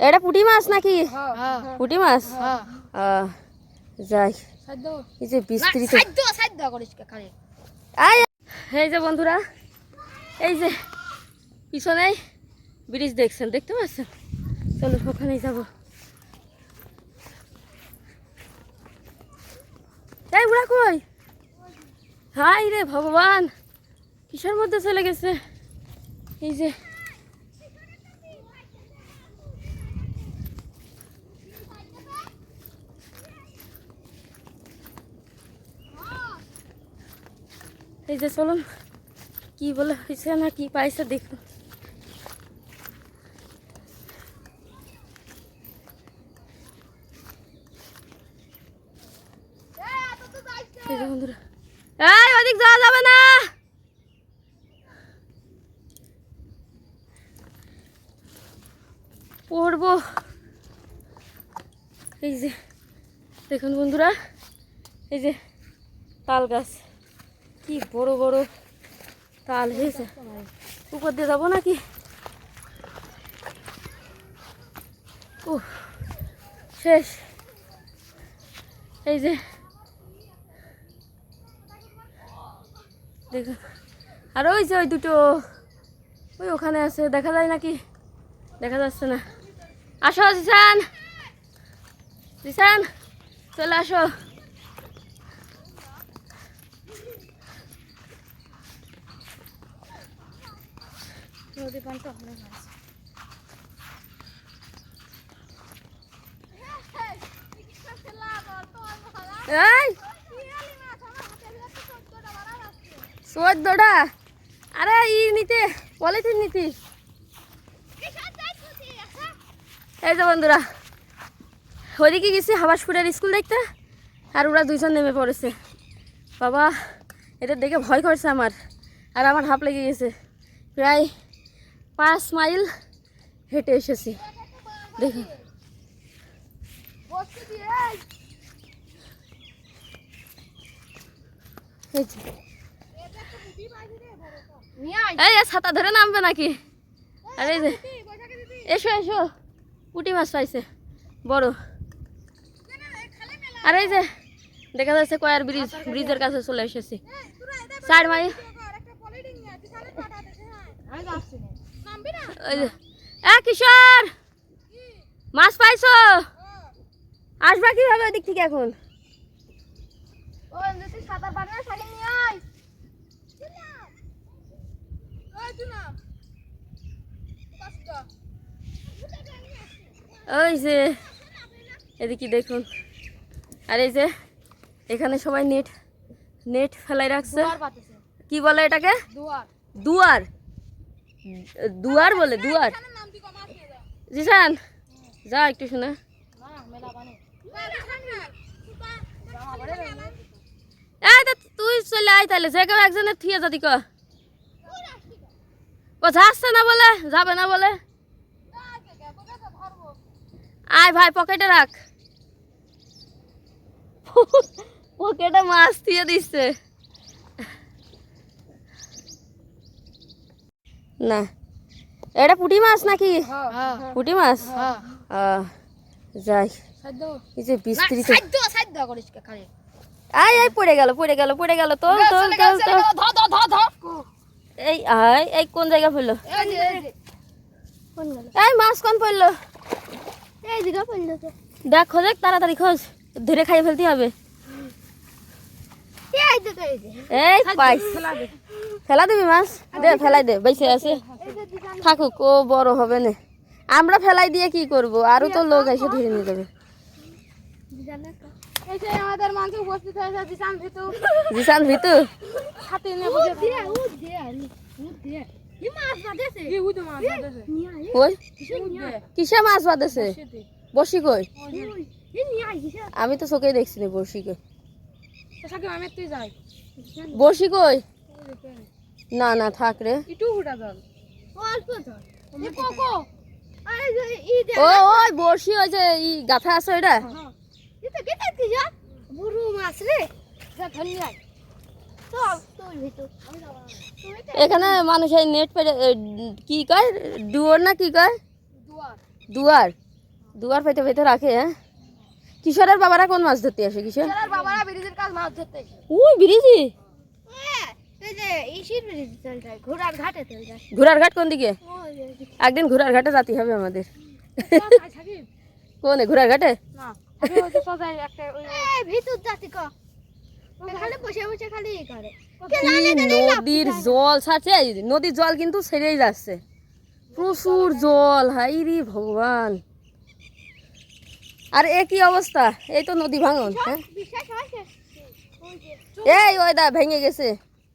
এটা পুঁটি মাছ নাকি? হ্যাঁ। পুঁটি মাছ? হ্যাঁ। আহ, যাই। এই যে বিস্তৃত এই যে বন্ধুরা এই যে পিছনে ব্রিজ দেখছেন দেখতে পাচ্ছেন? চলো ওখানেই যাব। এই বুড়া কই? হাই রে ভগবান কিসের মধ্যে চলে গেছে? এই যে এই যে চলুন, কি বলে হয়েছে না কি পাইছে দেখুন। বন্ধুরা। এই, ওদিক যাওয়া যাবে না। পড়ব। এই যে, দেখুন বন্ধুরা, এই যে তাল গাছ। কি বড় বড় তাল হয়েছে। উপর দিয়ে যাব নাকি? ও শেষ। এই যে। দেখুন আর ওই যে ওই দুটো। ওই ওখানে আছে, দেখা যায় নাকি? দেখা যাচ্ছে না। আসো, জিসান। জিসান, চলে আসো। নদী পান তো অনেক মাছ এই! চোদ্দটা? আরে, ই নিতে, পলিথিন নিতি। এই যে বন্ধুরা ওইদিকে গেছি হাবাসপুরের স্কুল দেখতে, আর ওরা দুইজন নেমে পড়েছে। বাবা এটা দেখে ভয় করছে আমার, আর আমার হাঁপ লেগে গেছে। প্রায় পাঁচ মাইল হেঁটে এসেছি। দেখুন। এই ছাতা ধরে নামবে নাকি? আরে যে। এসো এসো। পুটি মাছ পাইছে। বড়। আর এই যে, দেখা যাচ্ছে কয়ার ব্রিজ ব্রিজের কাছে চলে এসেছি। চার মাইল। এ কিশোর! মাছ পাইছো? আসবা কীভাবে ওদিক থেকে এখন? ওই যে এদিকে দেখুন। আর এই যে এখানে সবাই নেট নেট ফেলাই রাখছে। কি বলে এটাকে? দুয়ার। দুয়ার। দুয়ার বলে দুয়ার। জিসান যা একটু শোনা। তুই চলে আয় তাহলে যে কেউ একজনের থিয়ে যদি ক। ও যাচ্ছে না বলে যাবে না বলে। আয় ভাই পকেটে রাখ। পকেটে মাছ দিয়ে দিচ্ছে না। এটা পুঁটি মাছ নাকি? হ্যাঁ। পুঁটি মাছ? হ্যাঁ। যাই। এই যে বিস্তৃত। আয় আয় পড়ে গেল পড়ে গেল পড়ে গেল ধর এই আয় এই কোন জায়গা পড়ল? এই মাছ কোন পড়ল? এই দিকে পড়ল দেখ খোঁজ তাড়াতাড়ি খোঁজ। ধরে খাইয়ে ফেলতে হবে। এই ফেলা দিবি মাছ? দে, ফেলাই দে, বেঁচে আছে। থাকুক, ও বড় হবে না। আমরা ফেলাই দিয়ে কি করব? আরও তো লোক এসে ধরে নিয়ে যাবে। কিসে মাছ আমি তো চোখেই দেখছি না বসি কই। তুই যাই। বসি কই? না না থাক রে। হুটা দল ও অল্প ধর? ই কোকো আরে ই দে ও ওই বসি ওই যে ই গাথা আছে ওইটা? এটা কেটে দিছ বুড়ু মাছ রে। যা তো এখানে মানুষ এই নেট পেরে কি কয়? ডুয়োর না কি কয়? দুয়ার। দুয়ার। দুয়ার পেতে পেতে রাখে হ্যাঁ? কিশোরের বাবারা কোন মাছ ধরতে আসে কিশোর? বাবারা ব্রিজের কাজ মাছ ধরতে এসে। ওই ব্রিজি? হ্যাঁ, ঘোড়ার ঘাটে কোন দিকে? একদিন ঘোড়ার ঘাটে যেতে হবে আমাদের। কোনে ঘোড়ার ঘাটে? নদীর জল ছাড়ছে নদীর জল কিন্তু ছেড়েই যাচ্ছে। প্রচুর জল হাই রে ভগবান। আর এ কি অবস্থা? এই তো নদী ভাঙন হ্যাঁ? এই ওই দা ভেঙে গেছে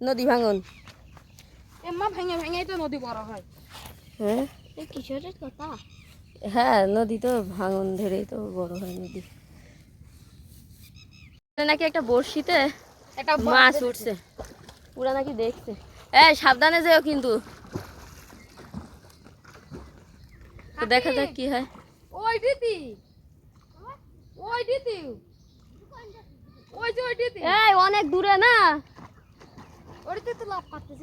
নদী ভাঙন। এম্মা ভেঙে ভেঙে তো নদী বড় হয়। হ্যাঁ? কিশোরের কথা? হ্যাঁ নদী তো ভাঙন ধরেই তো বড় হয় নদী। নাকি একটা বড়শিতে একটা মাছ উঠছে। ওরা নাকি দেখছে। এই সাবধানে যেও কিন্তু। দেখা যাক কি হয়। ওই দিদি! ওই যে এই অনেক দূরে না? তো লাভ পাচ্ছি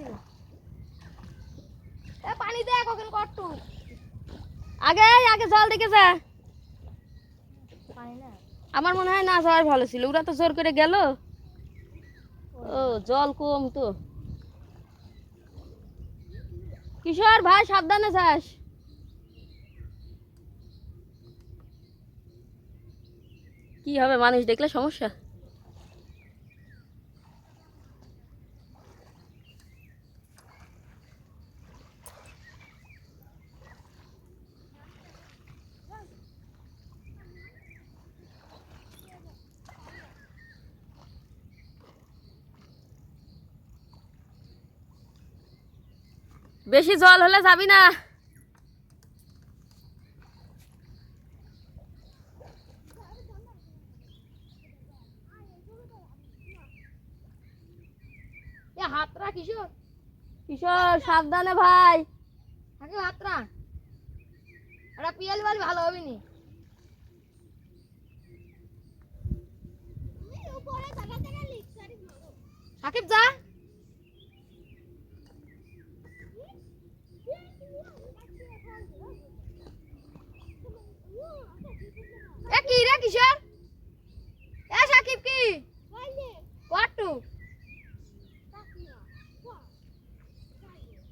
এ পানি দেখ ওখানে কট্টু। আগে আগে জল দেখে যা আমার মনে হয় না যাওয়াই ভালো ছিল। ওরা তো জোর করে গেল। ও জল কম তো। কিশোর ভাই সাবধানে যাস। কি হবে মানুষ দেখলে সমস্যা? বেশি জল হলে যাবি না এ হাতরা কিশোর? কিশোর সাবধানে ভাই। আগে হাতরা। এটা পিএল বাল ভালো হবে নি সাকিব যা। এ কি রে কিশোর এ সাকিব কি কট্টু